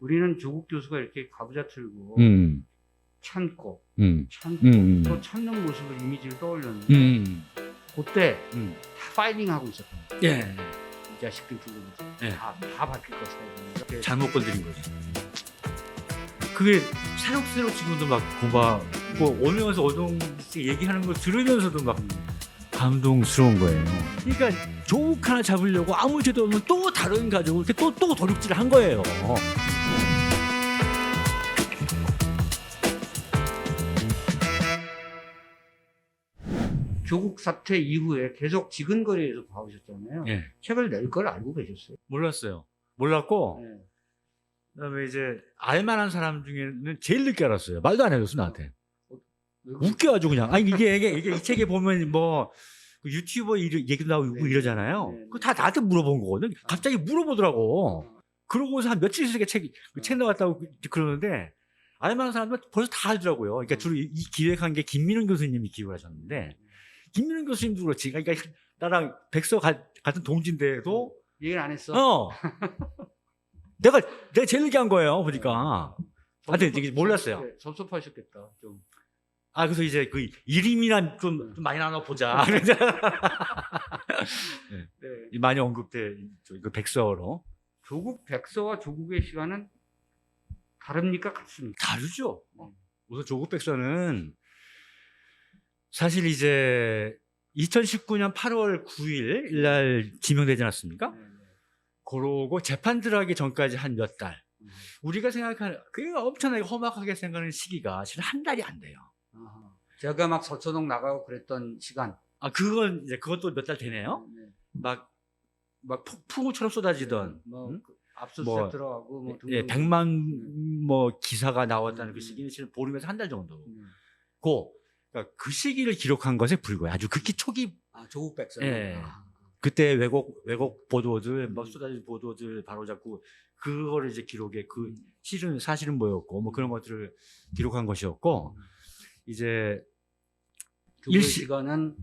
우리는 조국 교수가 이렇게 가부좌 틀고 음, 참고 음, 참고 음, 음. 또 참는 모습을 이미지를 떠올렸는데 음, 그때 음. 다 파이링하고 있었던 거예요. 예. 이 자식들 두고. 예. 다, 다 밝힐 것이다. 이렇게 잘못 건드린 거지. 그게 새록새록 지금도 막 고마고 오면서 오동 씨 얘기하는 걸 들으면서도 막 감동스러운 거예요. 그러니까 조국 하나 잡으려고 아무 죄도 없는 또 다른 가족을 이렇게 또, 또 도둑질을 한 거예요. 조국 사태 이후에 계속 지근거리에서 봐오셨잖아요. 예. 책을 낼 걸 알고 계셨어요. 몰랐어요. 몰랐고, 네. 그다음에 이제 알만한 사람 중에는 제일 늦게 알았어요. 말도 안 해줬어 나한테. 왜 그러세요? 웃겨가지고 그냥. 아니 이게 이게, 이게 이 책에 보면 뭐그 유튜버 일, 얘기도 나오고 네. 이러잖아요. 네. 그거 다 나한테 물어본 거거든. 갑자기 물어보더라고. 그러고서 한 며칠 있으니까 책, 그책 나왔다고 그- 그러는데, 알만한 사람은 벌써 다 알더라고요. 그러니까 음. 주로 이, 이 기획한 게 김민훈 교수님이 기획을 하셨는데, 김민훈 교수님도 그렇지. 그러니까 나랑 백서 가- 같은 동지인데도, 얘기를 안 했어. 어. 내가, 내가 제일 늦게 한 거예요, 보니까. 하여튼 이게 몰랐어요. 네, 섭섭하셨겠다. 좀. 아, 그래서 이제 그 이름이나 좀, 좀 많이 나눠보자. 네. 많이 언급돼, 그 백서로. 조국 백서와 조국의 시간은 다릅니까? 같습니까? 다르죠. 네. 우선 조국 백서는 사실 이제 2019년 8월 9일 날 지명되지 않았습니까? 네, 네. 그러고 재판 들어가기 전까지 한 몇 달. 음. 우리가 생각하는, 그게 엄청나게 험악하게 생각하는 시기가 실은 한 달이 안 돼요. 제가 막 서초동 나가고 그랬던 시간. 아, 그건 이제 그것도 몇 달 되네요. 네. 막, 막 폭- 풍우처럼 쏟아지던. 뭐 응? 그 압수수색 뭐, 들어가고 뭐 예, 등등. 100만 뭐 기사가 나왔다는 그 음. 시기는 실은 보름에서 한 달 정도. 음. 고, 그러니까 그 시기를 기록한 것에 불과해. 아주 극히 초기 아 조국 백서. 예. 아. 그때 왜곡 왜곡 보도들 막 음. 쏟아진 보도들 바로잡고 그거를 이제 기록에 그 음. 실은 사실은 뭐였고 뭐 그런 것들을 기록한 것이었고 이제 조국의 일시- 시간은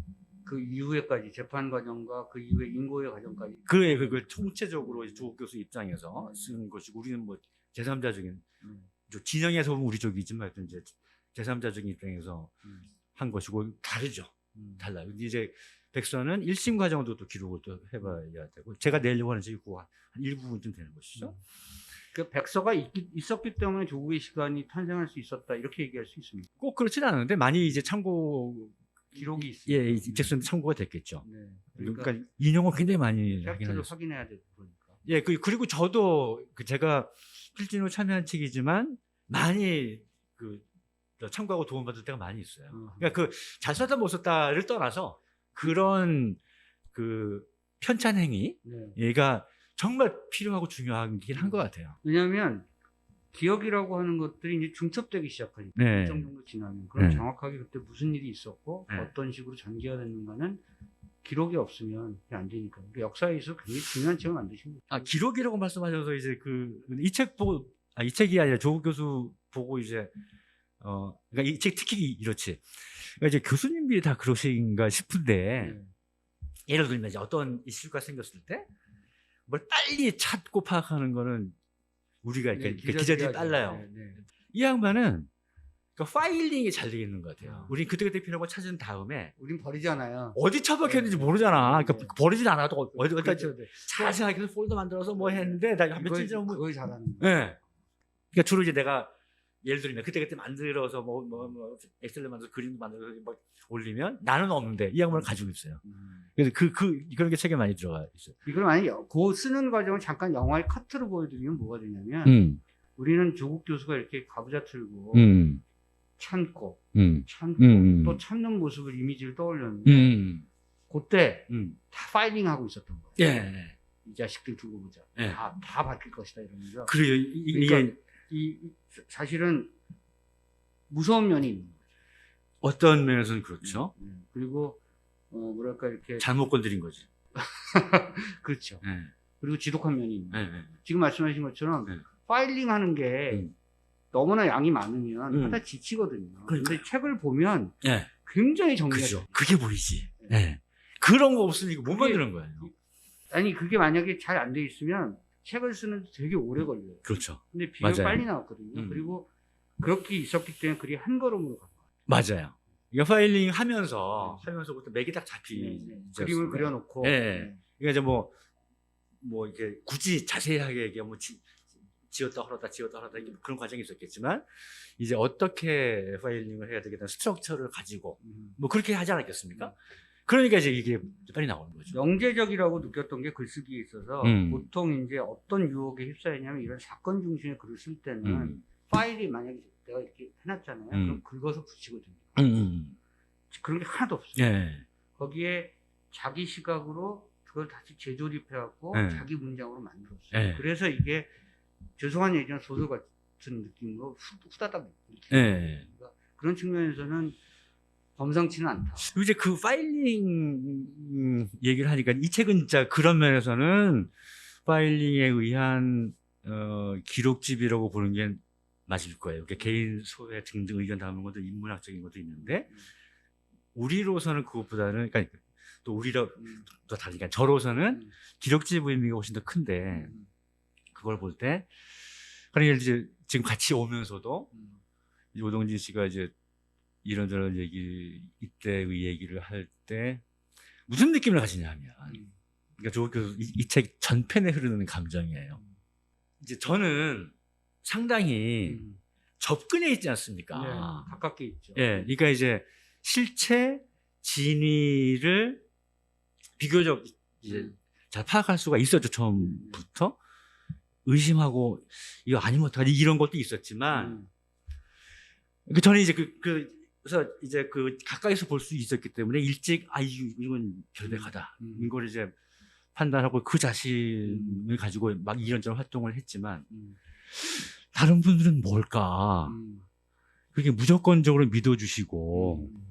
그 이후에까지 재판 과정과 그 이후에 인고의 과정까지. 그의 그걸 통체적으로 이제 조국 교수 입장에서 쓴 것이고 우리는 뭐 제3자적인 음. 진영에서 보면 우리 쪽이지만 하여튼 이제 제3자적인 입장에서 음. 한 것이고 다르죠. 음. 달라요. 근데 이제 백서는 1심 과정도 또 기록을 또 해봐야 되고 제가 내려고 하는 책이 그한 일부분쯤 되는 것이죠. 그 백서가 있, 있었기 때문에 조국의 시간이 탄생할 수 있었다 이렇게 얘기할 수 있습니다. 꼭 그렇진 않은데 많이 이제 참고 기록이 있습니다. 예 입책서는 참고가 됐겠죠. 네. 그러니까, 그러니까 인용을 굉장히 많이 팩트를. 확인해야 되고 그러니까. 예, 그, 그리고 저도 그 제가 필진으로 참여한 책이지만 많이 그저 참고하고 도움받을 때가 많이 있어요. 어. 그러니까 그잘 썼다 못 썼다를 떠나서 그런 그 편찬 행위 네. 얘가 정말 필요하고 중요하긴 한 것 같아요. 왜냐하면 기억이라고 하는 것들이 이제 중첩되기 시작하니까 네. 일정 정도 지나면 그럼 네. 정확하게 그때 무슨 일이 있었고 네. 어떤 식으로 전개가 됐는가는 기록이 없으면 안 되니까 그러니까 역사에 있어 굉장히 중요한 책을 만드신 거죠. 아 기록이라고 말씀하셔서 이제 그 이 책 보고 아, 이 책이 아니라 조국 교수 보고 이제 어 그러니까 이 책 특히 이렇지. 그러니까 이제 교수님들이 다 그러신가 싶은데 네. 예를 들면 이제 어떤 이슈가 생겼을 때 뭘 빨리 찾고 파악하는 거는 우리가 네, 그러니까 기자들이 기자들이. 빨라요. 네, 네. 이 양반은 그 파일링이 잘 되어 있는 것 같아요. 아. 우리 그때그때 필요한 거 찾은 다음에 우린 버리잖아요. 어디 처박혔는지 네. 모르잖아. 그러니까 네. 버리진 않아도 어디 어디다 그렇죠. 네. 폴더 만들어서 뭐 했는데 나 며칠 전 뭐, 그걸 잘하는 예. 거예요. 그러니까 주로 이제 내가 예를 들면 그때 그때 만들어서 뭐 뭐 뭐 엑셀로 만들어서 그림도 만들어서 뭐 올리면 나는 없는데 이 양반을 가지고 있어요. 음. 그래서 그 그 그런 게 책에 많이 들어가 있어요. 이걸 만약에 그 쓰는 과정을 잠깐 영화의 카트로 보여드리면 뭐가 되냐면 음, 우리는 조국 교수가 이렇게 가부좌 틀고 음, 참고 음, 참고 음, 또 참는 모습을 이미지를 떠올렸는데 음, 그때 음, 다 파이링하고 있었던 거예요. 예, 이 자식들 두고 보자. 예. 다, 다 밝힐 것이다 이러면서. 그래요. 이- 그러니까 이, 이- 사실은 무서운 면이 있는 거죠. 어떤 면에서는 그렇죠. 음, 그리고 어, 뭐랄까 이렇게 잘못 건드린 거지. 그렇죠. 예, 그리고 지독한 면이 있는 예, 거죠. 예. 지금 말씀하신 것처럼 네. 파일링 하는 게 음. 너무나 양이 많으면 음. 하다 지치거든요. 그러니까요. 근데 책을 보면 예, 굉장히 정리가. 그게 보이지. 예. 그런 거 없으니까 못 만드는 거예요. 아니 그게 만약에 잘 안 돼 있으면 책을 쓰는데 되게 오래 걸려요. 그렇죠. 근데 비교가 맞아요. 빨리 나왔거든요. 음. 그리고 그렇게 있었기 때문에 글이 한 걸음으로 간 거예요. 맞아요. 이거 파일링 하면서 하면서부터 맥이 딱 잡히. 네, 네. 그림을 그려놓고 네. 네. 그러니까 이제 뭐, 뭐 이게 굳이 자세하게 얘기하면 뭐 지, 지었다 헐었다 지었다 헐었다 그런 과정이 있었겠지만 이제 어떻게 파일링을 해야 되겠다는 스트럭처를 가지고 음. 뭐 그렇게 하지 않았겠습니까? 그러니까 이제 이게 빨리 나오는 거죠. 영재적이라고 느꼈던 게 글쓰기에 있어서 음. 보통 이제 어떤 유혹에 휩싸이냐면 이런 사건 중심의 글을 쓸 때는 음. 파일이 만약에 내가 이렇게 해놨잖아요. 음. 그럼 긁어서 붙이거든요. 음, 음. 그런 게 하나도 없어요. 예. 거기에 자기 시각으로 그걸 다시 재조립해갖고 네. 자기 문장으로 만들었어요. 네. 그래서 이게 죄송한 얘기지만 소설 같은 느낌으로 후, 후다닥 이렇게 예. 그러니까 그런 측면에서는 범상치는 않다. 이제 그 파일링 음, 얘기를 하니까 이 책은 진짜 그런 면에서는 파일링에 의한 어, 기록집이라고 보는 게 맞을 거예요. 그러니까 개인 소외 등등 의견 담은 것도 인문학적인 것도 있는데 우리로서는 그것보다는 그러니까 또 우리로 음. 또 다르니까 저로서는 음. 기록집 의미가 훨씬 더 큰데 음. 그걸 볼 때 그러니까 이제 지금 같이 오면서도 음. 이제 오동진 씨가 이제 이런저런 얘기 이때의 얘기를 할 때 무슨 느낌을 가지냐면 음. 그러니까 저이 책 전편에 흐르는 감정이에요. 이제 저는 상당히 음. 접근해 있지 네, 않습니까? 가깝게 있죠. 예, 그러니까 이제 실체 진위를 비교적 이제 음. 잘 파악할 수가 있었죠 처음부터 의심하고 이거 아니면 어떡하지 이런 것도 있었지만 음. 그 저는 이제 그, 그, 그래서 이제 그 가까이서 볼 수 있었기 때문에 일찍 아, 이- 이건 결백하다. 음. 이걸 이제 판단하고 그 자신을 가지고 막 이런저런 활동을 했지만 음. 다른 분들은 뭘까? 음. 그게 무조건적으로 믿어주시고 음.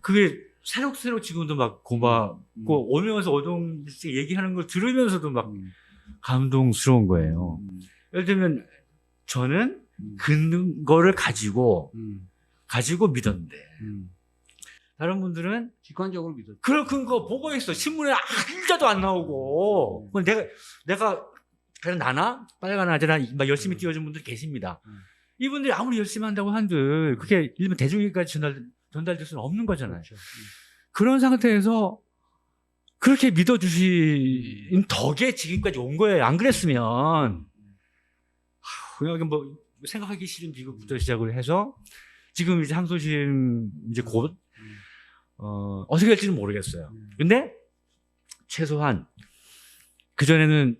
그게 새록새록 지금도 막 고맙고 음. 오면서 오동 씨 얘기하는 걸 들으면서도 막 음. 감동스러운 거예요. 음. 예를 들면 저는 음. 근거를 가지고 음. 가지고 믿었는데 음. 다른 분들은 직관적으로 믿었죠. 그런 근거 보고 있어 신문에 한자도 안 나오고 그럼 내가 내가 그냥 나나 빨간 아재나 막 열심히 음. 뛰어준 분들이 계십니다. 음. 이분들이 아무리 열심히 한다고 한들 그게 일반 대중에게까지 전달 전달될 수는 없는 거잖아요. 그렇죠. 음. 그런 상태에서 그렇게 믿어주신 덕에 지금까지 온 거예요. 안 그랬으면 하, 그냥 뭐 생각하기 싫은 비극부터 시작을 해서 지금 이제 항소심 이제 곧 음. 어, 어떻게 될지는 모르겠어요. 음. 근데 최소한 그 전에는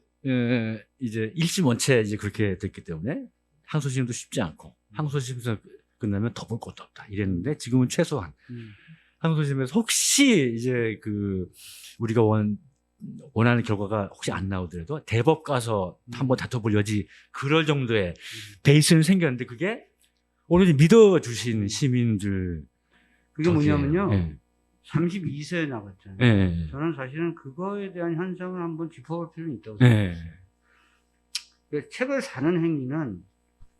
이제 일심 원체 이제 그렇게 됐기 때문에 항소심도 쉽지 않고 항소심에서 끝나면 더 볼 것도 없다 이랬는데 지금은 최소한 음. 항소심에서 혹시 이제 그 우리가 원 원하는 결과가 혹시 안 나오더라도 대법 가서 음. 한번 다퉈볼 여지 그럴 정도의 베이스는 생겼는데 그게 오로지 믿어주신 시민들 그게. 뭐냐면요. 예. 32세에 나갔잖아요. 예. 저는 사실은 그거에 대한 현상을 한번 짚어볼 필요는 있다고 예. 생각해요. 그 책을 사는 행위는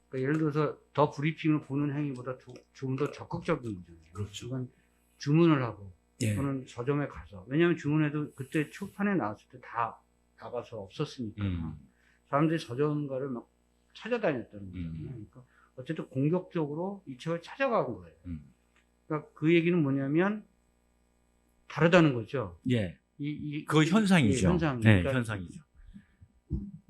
그러니까 예를 들어서 더 브리핑을 보는 행위보다 좀더 적극적인 거잖아요. 그렇죠. 이건 주문을 하고 예. 또는 서점에 가서 왜냐하면 주문해도 그때 초판에 나왔을 때 다 나가서 없었으니까 음. 사람들이 서점가를 막 찾아다녔다는. 음. 그러니까 어쨌든 공격적으로 이 책을 찾아간 거예요. 음. 그러니까 그 얘기는 뭐냐면 다르다는 거죠. 예. 이, 이 그거 현상이죠. 예, 현상. 네, 그러니까 현상이죠.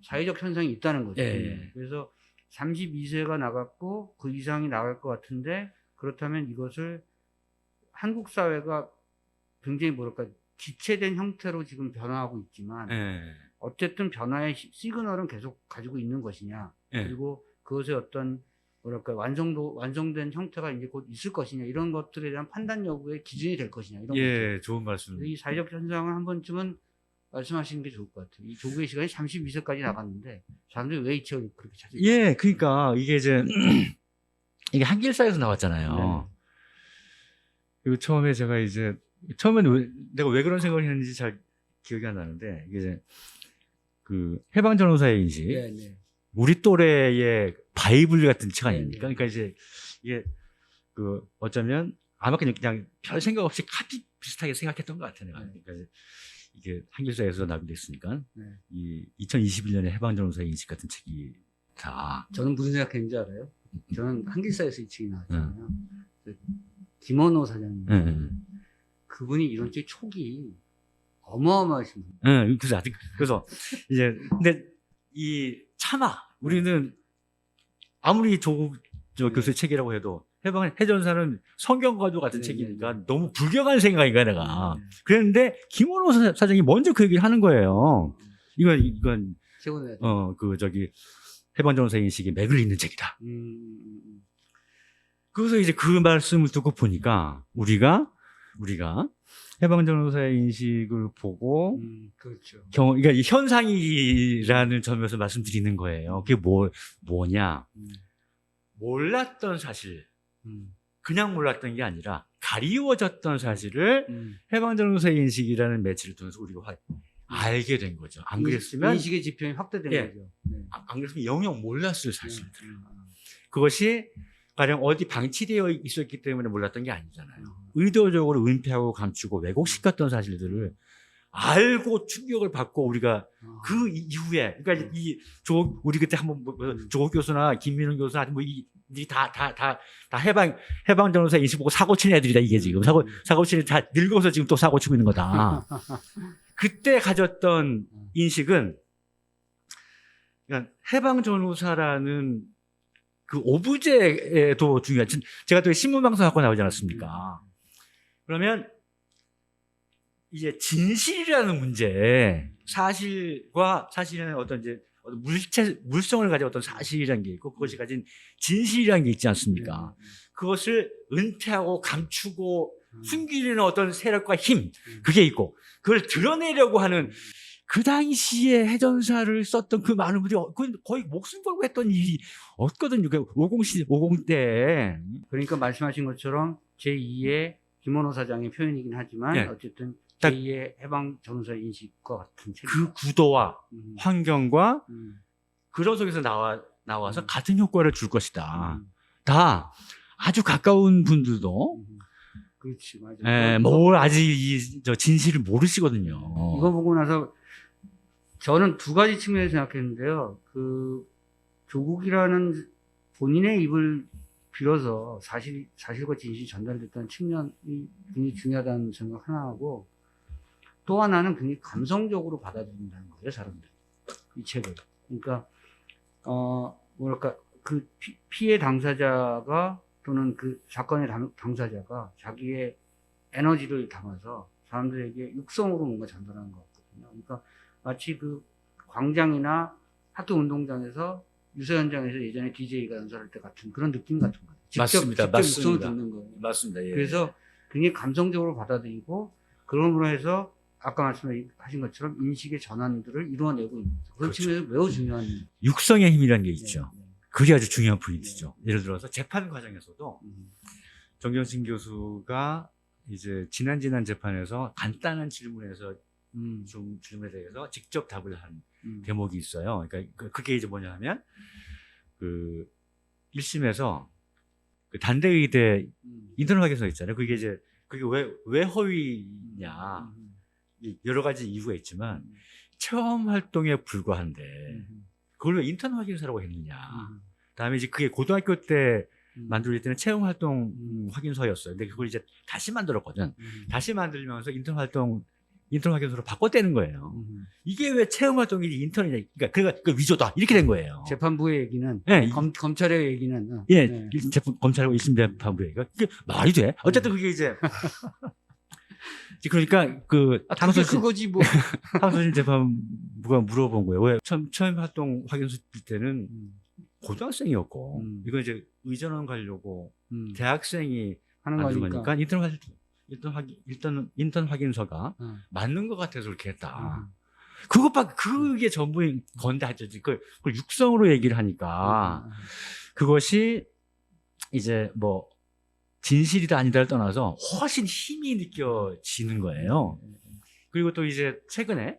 사회적 현상이 있다는 거죠. 예. 그래서 32세가 나갔고 그 이상이 나갈 것 같은데 그렇다면 이것을 한국 사회가 굉장히 뭐랄까 기체된 형태로 지금 변화하고 있지만 예. 어쨌든 변화의 시- 시그널은 계속 가지고 있는 것이냐 예. 그리고 그것의 어떤 뭐랄까 완성도 완성된 형태가 이제 곧 있을 것이냐 이런 것들에 대한 판단 여부의 기준이 될 것이냐 이런 예, 좋은 말씀. 것들. 이 사회적 현상을 한 번쯤은 말씀하시는 게 좋을 것 같아요. 이 조국의 시간이 32세까지 나갔는데 사람들이 왜이 책을 그렇게 찾을까? 예, 그러니까 이게 이제 이게 한길사에서 나왔잖아요. 네. 그리고 처음에 제가 이제 처음에는 왜, 내가 왜 그런 생각을 했는지 잘 기억이 안 나는데 이게 이제 그 해방 전후사의 인식, 네, 네. 우리 또래의 바이블 같은 책 아닙니까? 네, 네. 그러니까 이제 이게 그 어쩌면 아마 그냥 그냥 별 생각 없이 카피 비슷하게 생각했던 것 같아요. 네. 그러니까 이게 한길사에서 납입됐으니까 네. 이 2021년에 해방전후사의 인식 같은 책이 다 저는 무슨 생각했는지 알아요? 저는 한길사에서 이 책이 나왔잖아요. 음. 그 김원호 사장님. 예, 예. 그분이 이런 책 촉이 어마어마하신 분. 예, 그래서 아직 그래서 이제 근데 이 차마 우리는 아무리 조국 저 네. 교수의 책이라고 해도 해방 해전사는 성경과도 같은 네, 책이니까 네, 네. 너무 불경한 생각인가 내가 네. 그랬는데 김원호 사- 사장이 먼저 그 얘기를 하는 거예요. 이건 이건 최고네. 어그 저기 해방전사 인식에 맥을 잇는 책이다. 음, 음, 음. 그래서 이제 그 말씀을 듣고 보니까 우리가 우리가 해방전사의 인식을 보고 음, 그렇죠. 경, 그러니까 이 현상이라는 점에서 말씀드리는 거예요. 그게 뭐, 뭐냐. 음, 몰랐던 사실, 음, 그냥 몰랐던 게 아니라 가리워졌던 사실을 음. 해방전사의 인식이라는 매체를 통해서 우리가 화- 알게 된 거죠. 안 그랬으면, 인식의 지평이 확대된 예. 거죠. 네. 아- 안 그랬으면 영영 몰랐을 사실. 음, 음, 그것이 가령 어디 방치되어 있었기 때문에 몰랐던 게 아니잖아요. 음. 의도적으로 은폐하고 감추고 왜곡시켰던 사실들을 알고 충격을 받고 우리가 아, 그 이후에 그러니까 이 조 우리 그때 한번 뭐, 뭐 조국 교수나 김민훈 교수나 뭐이다 다 다 다 해방 해방 전후사 인식 보고 사고 치는 애들이다 이게 지금 사고 음. 사고 치는 다 늙어서 지금 또 사고 치고 있는 거다. 그때 가졌던 음. 인식은 그러니까 해방 전후사라는 그 오브제도 중요한 제가 또 신문 방송 하고 나오지 않았습니까? 그러면 이제 진실이라는 문제, 사실과 사실은 어떤 이제 어떤 물체 물성을 가진 어떤 사실이라는 게 있고 그것이 가진 진실이라는 게 있지 않습니까? 그것을 은폐하고 감추고 음. 숨기는 어떤 세력과 힘 음. 그게 있고 그걸 드러내려고 하는 그 당시에 해전사를 썼던 그 많은 분들이 어- 거의 목숨 걸고 했던 일이 없거든요. 그 50시 50 때. 그러니까 말씀하신 것처럼 제2의 김원호 사장의 표현이긴 하지만 예. 어쨌든 딱- 제2의 해방 전후사 인식과 같은 책. 그 구도와 음, 환경과 음, 그런 속에서 나와 나와서 음. 같은 효과를 줄 것이다. 음, 다 아주 가까운 분들도 음. 그렇지 맞아. 에, 이거- 뭘 아직 이 저 진실을 모르시거든요. 이거 보고 나서 저는 두 가지 측면에서 생각했는데요. 그 조국이라는 본인의 입을 빌어서 사실 사실과 진실이 전달됐다는 측면이 굉장히 중요하다는 생각 하나 하고 또 하나는 굉장히 감성적으로 받아들인다는 거예요, 사람들이 이 책을. 그러니까 어 뭐랄까 그 피, 피해 당사자가 또는 그 사건의 당, 당사자가 자기의 에너지를 담아서 사람들에게 육성으로 뭔가 전달하는 것 같거든요. 그러니까 마치 그 광장이나 학교 운동장에서 유서 현장에서 예전에 DJ가 연설할 때 같은 그런 느낌 같은 거예요. 직접, 맞습니다. 직접 육성을 맞습니다. 듣는 거예요. 맞습니다. 예. 그래서 굉장히 감성적으로 받아들이고 그럼으로 해서 아까 말씀하신 것처럼 인식의 전환들을 이루어내고 있는. 그런 그렇죠. 측면에서 매우 중요한 육성의 힘이라는 게 있죠. 네, 네. 그게 아주 중요한 포인트죠. 예를 들어서 재판 과정에서도 음, 정경심 교수가 이제 지난 지난 재판에서 간단한 질문에서 음, 좀 질문에 대해서 직접 답을 한 음. 대목이 있어요. 그러니까 그- 그게 이제 뭐냐면 그 1심에서 그 단대의대 음. 인터넷 확인서 있잖아요. 그게 이제 그게 왜 왜 허위냐 음, 이 여러 가지 이유가 있지만 음, 체험 활동에 불과한데 음, 그걸 왜 인턴 확인서라고 했느냐. 음, 그다음에 이제 그게 고등학교 때 음, 만들 때는 체험 활동 음. 확인서였어요. 근데 그걸 이제 다시 만들었거든. 음, 다시 만들면서 인턴 활동 인턴 확인서로 바꿨다는 거예요. 음. 이게 왜 체험 활동이 인턴이냐? 그러니까 그가 그 위조다 이렇게 된 거예요. 재판부의 얘기는 예, 이- 검, 검찰의 얘기는 어, 예, 네. 일- 재판- 검찰하고 1심 재판부가 그게 말이 돼? 어쨌든 그게 이제 그러니까 그 아, 항소심 그거지 뭐. 항소심 재판부가 물어본 거예요. 왜 처음 처음 활동 확인서 줄 때는 음, 고등학생이었고 음. 이거 이제 의전원 가려고 음. 대학생이 하는 거니까. 인턴 확인 인턴 확인 일단 인턴 확인서가 어. 맞는 것 같아서 그렇게 했다. 음. 그것밖에 그게 전부인 건데 하여튼 그걸, 그걸 육성으로 얘기를 하니까 음. 그것이 이제 뭐 진실이다 아니다를 떠나서 훨씬 힘이 느껴지는 거예요. 그리고 또 이제 최근에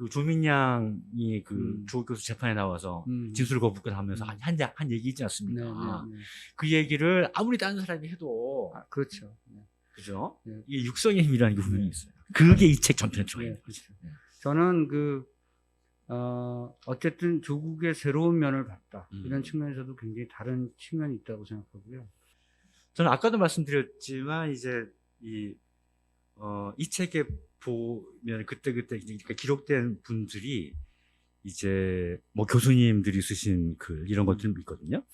그 조민양이 그 음. 조국 교수 재판에 나와서 음. 진술 거부권 하면서 음. 한, 한, 한 얘기 있지 네, 않습니까? 네, 네. 그 얘기를 아무리 다른 사람이 해도 아, 그렇죠. 네. 그죠? 네. 이 육성의 힘이라는 게 분명히 있어요. 그게 이 책 전편의 네. 그렇죠. 저는 그 어, 어쨌든 조국의 새로운 면을 봤다. 음. 이런 측면에서도 굉장히 다른 측면이 있다고 생각하고요. 저는 아까도 말씀드렸지만 이제 이, 어, 이 책에 보면 그때그때 그러니까 기록된 분들이 이제 뭐 교수님들이 쓰신 글 이런 것들이 있거든요.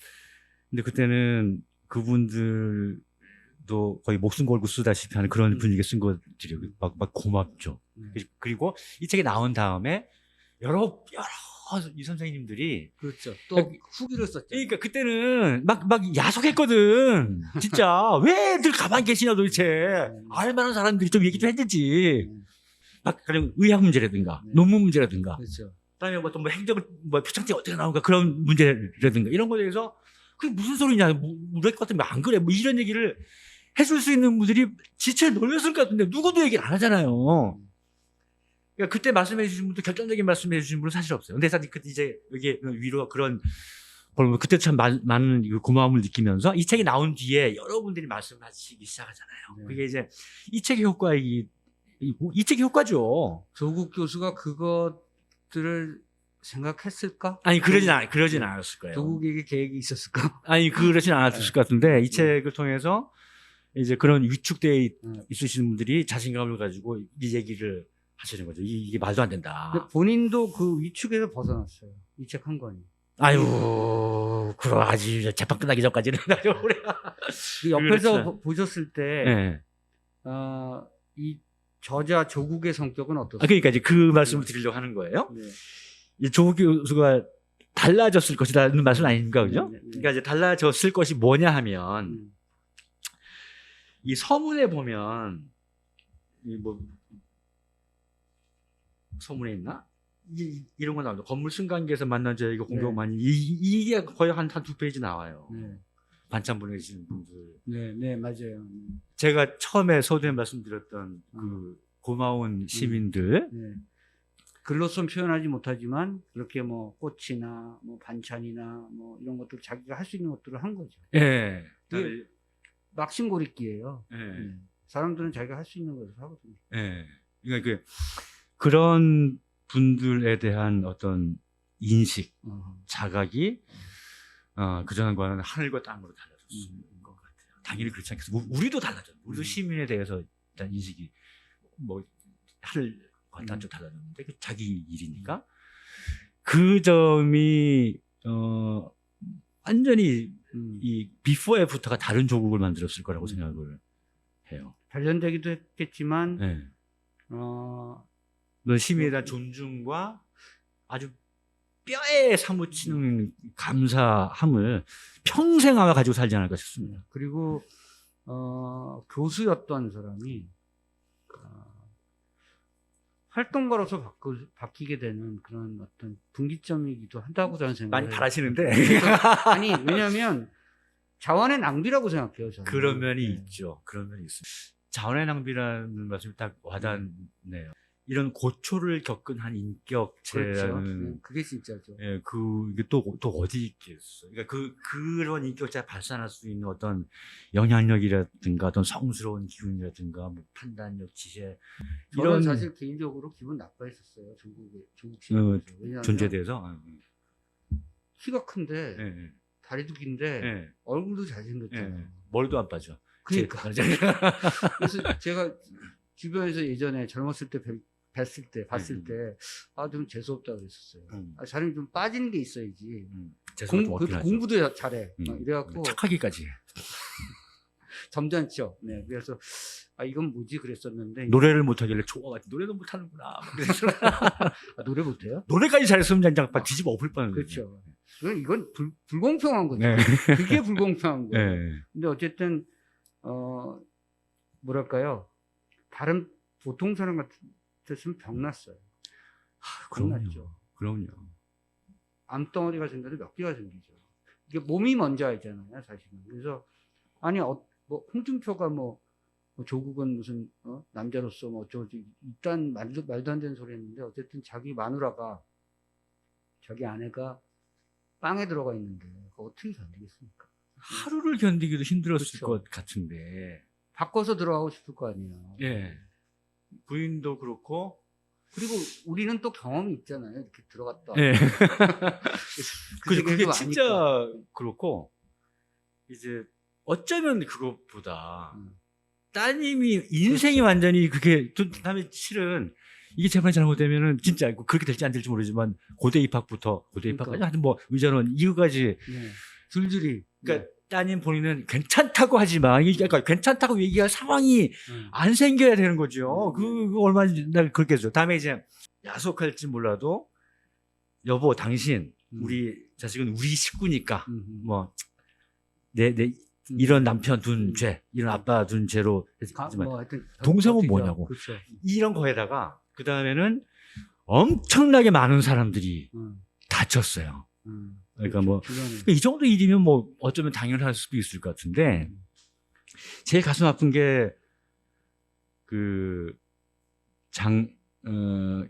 근데 그때는 그분들 도 거의 목숨 걸고 쓰다시피 하는 그런 음. 분위기에 쓴 것들이 막, 막 고맙죠. 네. 그리- 그리고 이 책이 나온 다음에 여러, 여러 이 선생님들이 그렇죠. 또 그러니까- 후기를 썼죠. 그러니까 그때는 막, 막 야속했거든. 진짜. 왜늘 가만히 계시냐 도대체. 알만한 사람들이 좀 얘기 좀. 네, 막, 그냥 의학 문제라든가, 네. 논문 문제라든가, 그렇죠. 그다음에 뭐또 뭐 행정, 뭐 표창장 어떻게 나온가 그런 문제라든가, 이런 거에 대해서 그게 무슨 소리냐. 뭐, 우리 것 같으면 안 그래. 뭐 이런 얘기를 해줄 수 있는 분들이 지체에 놀렸을 것 같은데 누구도 얘기를 안 하잖아요. 그러니까 그때 말씀해 주신 분도 결정적인 말씀해 주신 분은 사실 없어요. 근데 사실 그때 이제 여기 위로 그런 그때 참 많- 많은 이 고마움을 느끼면서 이 책이 나온 뒤에 여러분들이 말씀하시기 시작하잖아요. 네. 그게 이제 이 책의 효과이 이, 이 책의 효과죠. 조국 교수가 그것들을 생각했을까? 아니 그러진 않 그러진 않았을 거예요. 조국에게 계획이 있었을까? 아니 그러진 않았을 것 같은데 이 책을 통해서 이제 그런 위축돼 네. 있으시는 분들이 자신감을 가지고 이 얘기를 하시는 거죠. 이- 이게 말도 안 된다. 본인도 그 위축에서 벗어났어요. 이 책 한 권이. 아유, 그럼 아주 재판 끝나기 전까지는 아주 오래. 그 옆에서 그렇죠. 보- 보셨을 때, 네. 어, 이 저자 조국의 성격은 아, 어떻습니까? 그러니까 이제 그 말씀을 드리려고 하는 거예요. 네. 이 조국 교수가 달라졌을 것이라는 말씀 아닙니까, 그죠? 네, 네, 네. 그러니까 이제 달라졌을 것이 뭐냐 하면 음, 이 서문에 보면 이뭐 서문에 있나? 이, 이런 거 나오죠. 건물 승강기에서 만난 자에게 공격 네. 많이 이, 이게 거의 한한두 페이지 나와요. 네. 반찬 보내주시는 분들. 네, 네, 맞아요. 네. 제가 처음에 서두에 말씀드렸던 그 고마운 시민들 네. 글로선 표현하지 못하지만 그렇게 뭐 꽃이나 뭐 반찬이나 뭐 이런 것들 자기가 할 수 있는 것들을 한 거죠. 예. 그게 막신고리끼예요. 예. 네. 사람들은 자기가 할 수 있는 것을 하거든요. 예. 그러니까 그 그런 분들에 대한 어떤 인식, 어. 자각이 어, 그전과는 하늘과 땅으로 달라졌을 음. 것 같아요. 당연히 그렇지 않겠어요. 우- 우리도 달라졌. 우리도 음. 시민에 대해서 일단 인식이 뭐 하늘과 땅 음. 쪽 달라졌는데 그 자기 일이니까 그 점이 어 완전히 음. 이 비포 애프터가 다른 조국을 만들었을 거라고 음. 생각을 해요. 단련되기도 했겠지만 네. 어, 넌 시민에 대한 존중과 아주 뼈에 사무치는 감사함을 평생 아마 가지고 살지 않을까 싶습니다. 그리고 어, 교수였던 사람이 어, 활동가로서 바꾸, 바뀌게 되는 그런 어떤 분기점이기도 한다고 저는 생각해요. 많이 바라시는데 아니 왜냐하면 자원의 낭비라고 생각해요. 저는. 그런 면이 네. 있죠. 그런 면이 있습니다. 자원의 낭비라는 말씀이 딱 와닿네요. 이런 고초를 겪은 한 그렇죠. 인격체라는 네, 그게 진짜죠. 예, 그, 이게 또, 또 어디 있겠어. 그러니까 그, 그런 인격자가 발산할 수 있는 어떤 영향력이라든가 어떤 성스러운 기운이라든가 뭐 판단력, 지혜, 저는 이런 사실 개인적으로 기분 나빠했었어요. 중국의 중국 어, 대해서. 아, 키가 큰데 예, 예, 다리도 긴데 예, 얼굴도 예, 잘생겼잖아요. 예. 머리도 안 빠져. 그러니까 제- 그래서 제가 주변에서 예전에 젊었을 때 뵀, 뵀을 때 봤을 음. 때 아 좀 재수 없다 그랬었어요. 음, 아, 사람이 좀 빠지는 게 있어야지. 음. 재수가 좀 공, 없긴 그 하죠. 공부도 잘해. 음. 막 이래갖고 착하기까지. 해. 점잖죠. 네, 그래서 아 이건 뭐지 그랬었는데 노래를 못하길래 좋아가지고 노래도 못하는구나. 막 그래서 아, 노래 못해요? 노래까지 잘했으면 그냥 막 뒤집어 엎을 뻔했는데. 그렇죠. 이건, 이건 불, 불공평한 거죠. 네. 그게 불공평한 거예요. 네. 근데 어쨌든 어 뭐랄까요 다른 보통 사람 같 았으면 병났어요. 그럼요. 병났죠. 그럼요. 암덩어리가 생겨도 몇 개가 생기죠. 이게 몸이 먼저 알잖아요, 사실은. 그래서 아니 어, 뭐 홍준표가 뭐, 뭐 조국은 무슨 어? 남자로서 뭐 어쩌고 일단 말도 말도 안 되는 소리 했는데 어쨌든 자기 마누라가 자기 아내가 빵에 들어가 있는데 어떻게 견디겠습니까? 하루를 견디기도 힘들었을 그렇죠. 것 같은데 바꿔서 들어가고 싶을 거 아니에요. 예. 부인도 그렇고 그리고 우리는 또 경험이 있잖아요. 이렇게 들어갔다. 예. 그 그, 그게 진짜. 그렇고 이제 어쩌면 그것보다 음. 따님이 인생이 완전히 그게 또 다음에 실은 이게 재판이 잘못되면은 진짜 그렇게 될지 안 될지 모르지만 고대 입학부터 고대 입학까지 그러니까. 하여튼 뭐 의전원 이거까지 네. 줄줄이. 그러니까 따님 본인은 괜찮다고 하지만 그러니까 괜찮다고 얘기할 상황이 네. 안 생겨야 되는 거죠. 음. 그, 그 얼마나 날 그렇게 해줘. 다음에 이제 야속할지 몰라도 여보 당신 음. 우리 자식은 우리 식구니까 음, 음. 뭐내내 음. 이런 남편 둔 음. 죄, 이런 아빠 둔 죄로 가- 했지만 뭐 하여튼 동생은 뭐냐고. 그렇죠. 이런 거에다가 그 다음에는 엄청나게 많은 사람들이 음, 다쳤어요. 음. 그러니까 뭐 주변에. 이 정도 일이면 뭐 어쩌면 당연할 수도 있을 것 같은데 제일 가슴 아픈 게 그장 어,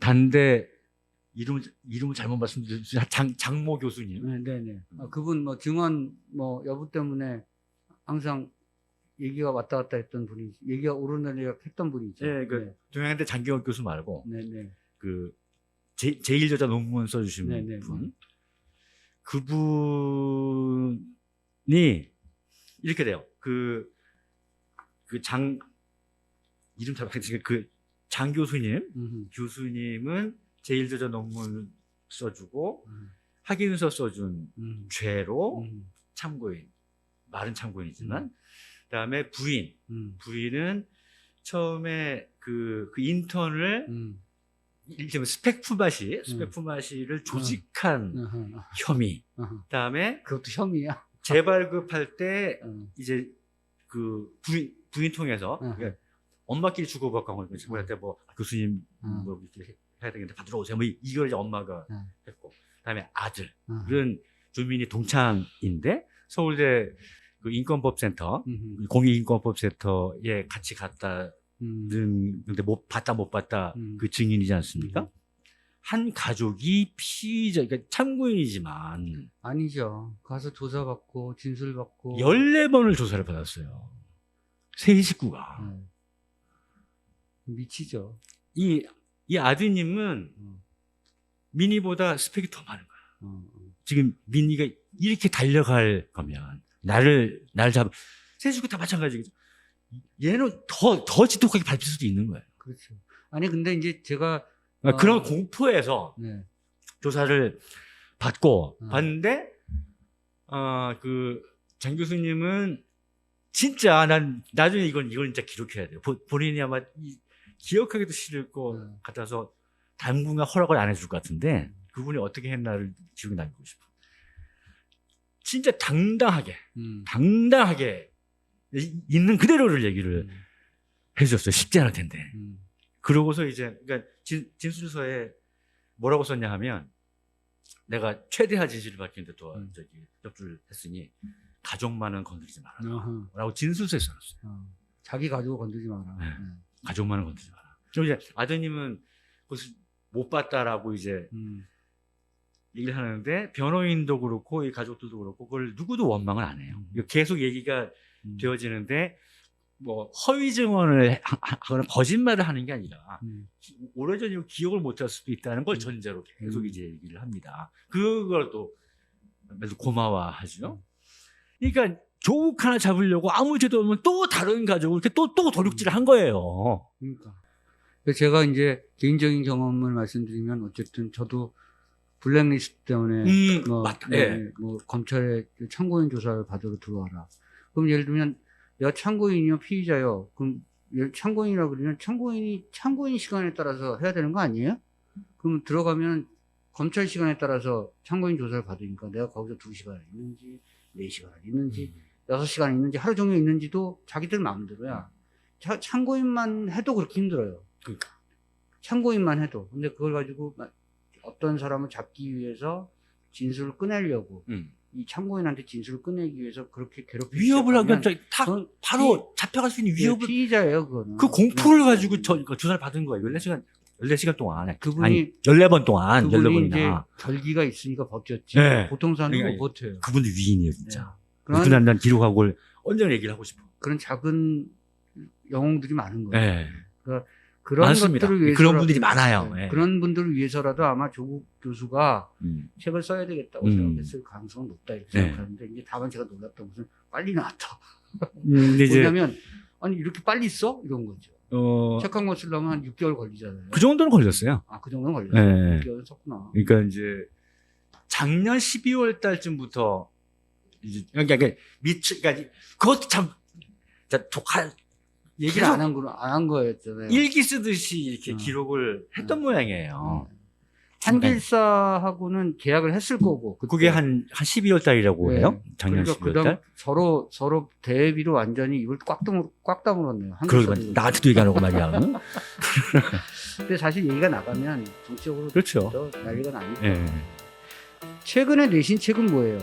단대 이름 이름을 잘못 말씀드렸죠 장 장모 교수님 네, 네, 네. 음. 아, 그분 뭐 증언 뭐 여부 때문에 항상 얘기가 왔다 갔다 했던 분이 얘기가 오르내리락 했던 분이죠. 예, 그 동양대 장경원 교수 말고 네, 네. 그 제, 제1저자 논문 써주신 네, 네, 분. 그분이 이렇게 돼요. 그 그 장 이름 잘 모르겠지만 그장 교수님 음, 교수님은 제1저자 논문 써주고 음, 학예윤서 써준 음, 죄로 음, 참고인 말은 참고인이지만 음. 그 다음에 부인. 음, 부인은 처음에 그, 그 인턴을 음, 일테면 스펙프마시 스펙프마시를 조직한 어허, 혐의. 그다음에 그것도 혐의야. 재발급할 때 어, 이제 그 부인 부인 통해서. 그러니까 엄마끼리 주고받고 한 거죠. 뭐할 때뭐 교수님 어. 뭐 이렇게 해야 되겠는데 받으러 오세요. 뭐 이걸 이제 엄마가 어. 했고 그다음에 아들은. 주민이 동창인데 서울대 그 인권법센터 음, 공익인권법센터에 같이 갔다 음, 는 근데 못 봤다 못 봤다 음. 그 증인이지 않습니까? 음. 한 가족이 피의자 그러니까 참고인이지만 아니죠. 가서 조사받고 진술받고 14번을 조사를 받았어요. 세 식구가. 네. 미치죠. 이, 이 아드님은 음. 미니보다 스펙이 더 많은 거야. 어, 어. 지금 미니가 이렇게 달려갈 거면 나를 나를 잡. 세 식구 다 마찬가지겠죠. 얘는 더 더 지독하게 밟힐 수도 있는 거예요. 그렇죠. 아니 근데 이제 제가 그러니까 어. 그런 공포에서 네. 조사를 받고 음. 봤는데 어 그 장 교수님은 진짜 난 나중에 이건 이걸 진짜 기록해야 돼요. 보- 본인이 아마 이- 기억하기도 싫을 것 음. 같아서 당분간 허락을 안 해줄 것 같은데 그분이 어떻게 했나를 기록에 남기고 싶어. 진짜 당당하게 음. 당당하게 이- 있는 그대로를 얘기를 음. 해주셨어요. 쉽지 않을 텐데. 음. 그러고서 이제 그러니까 진, 진술서에 뭐라고 썼냐 하면 내가 최대한 진실을 밝히는데 또 음. 저기 접수를 했으니 가족만은 건드리지 마라. 어허. 라고 진술서에 써놨어요. 어. 자기 가족을 건들지 마라. 네. 네. 가족만은 건드리지 마라. 그럼 이제 아드님은 그것을 못 봤다라고 이제 음. 얘기를 하는데 변호인도 그렇고 이 가족들도 그렇고 그걸 누구도 원망을 안 해요. 음. 이거 계속 얘기가 음. 되어지는데 뭐 허위 증언을 하- 하거나 거짓말을 하는 게 아니라 음. 오래전이고 기억을 못할 수도 있다는 걸 음. 전제로 계속 음. 이제 얘기를 합니다. 그걸 또 매우 고마워하죠. 음. 그러니까 조국 하나 잡으려고 아무 죄도 없는 또 다른 가족을 이렇게 또 또 도륙질을 한 거예요. 그러니까. 제가 이제 개인적인 경험을 말씀드리면 어쨌든 저도 블랙리스트 때문에 음, 뭐. 네, 예. 뭐 검찰에 참고인 조사를 받으러 들어와라. 그럼 예를 들면 내가 참고인이요 피의자요. 그럼 예- 참고인이라 그러면 참고인이 참고인 시간에 따라서 해야 되는 거 아니에요? 그러면 들어가면 검찰 시간에 따라서 참고인 조사를 받으니까 내가 거기서 두 시간 있는지 네 시간 있는지 여섯 시간 있는지 하루 종일 있는지도 자기들 마음대로야. 자- 참고인만 해도 그렇게 힘들어요. 그러니까. 참고인만 해도. 근데 그걸 가지고 막 어떤 사람을 잡기 위해서 진술을 꺼내려고 음. 이 참고인한테 진술을 꺼내기 위해서 그렇게 괴롭히기 위협을 하면 그건 바로 잡혀갈 수 있는 피- 위협을 피의자예요, 그거는. 그 공포를 네. 가지고 저그 조사를 받은 거예요. 14시간 14시간 동안 그분이- 아니 14번 동안 그분이 이제 14번이나 결기가 있으니까 버텼지. 네. 보통 사람은 그러니까 못 버텨요. 그분들 위인이에요, 진짜. 그런 그날 난 기록하고 언젠가 얘기를 하고 싶어. 그런 작은 영웅들이 많은 거예요. 네. 그 런 많습니다. 것들을 위해서 그런 분들이 많아요. 예. 그런 분들을 위해서라도 아마 조국 교수가 음. 책을 써야 되겠다고 음. 생각했을 가능성은 높다 이렇게 네. 생각하는데 이제 다만 제가 놀랐던 것은 빨리 나왔다. 음, 왜냐하면 아니 이렇게 빨리 써 이런 거죠. 어, 책한 권 쓰려면 한 6개월 걸리잖아요. 그 정도는 걸렸어요. 아, 그 정도는 걸렸어요. 네. 6개월 썼구나. 그러니까 이제 작년 12월 달쯤부터 이제 그러니까 미치 그러니까 그것도 참 독한 얘기를 계속 안한 거는 안한 거였잖아요. 일기 쓰듯이 이렇게 어. 기록을 했던 모양이에요. 네. 한길사하고는 계약을 했을 거고 그때. 그게 한, 한 12월 달이라고 네. 해요? 작년 그러니까 12월 그다음 달? 서로 서로 대비로 완전히 입을 꽉, 다물, 꽉 다물었네요. 그러게 한국사도. 나한테도 얘기하는 거 말이야. 응? 근데 사실 얘기가 나가면 정치적으로 그렇죠. 또 난리가 나니까. 예. 최근에 내신 책은 뭐예요?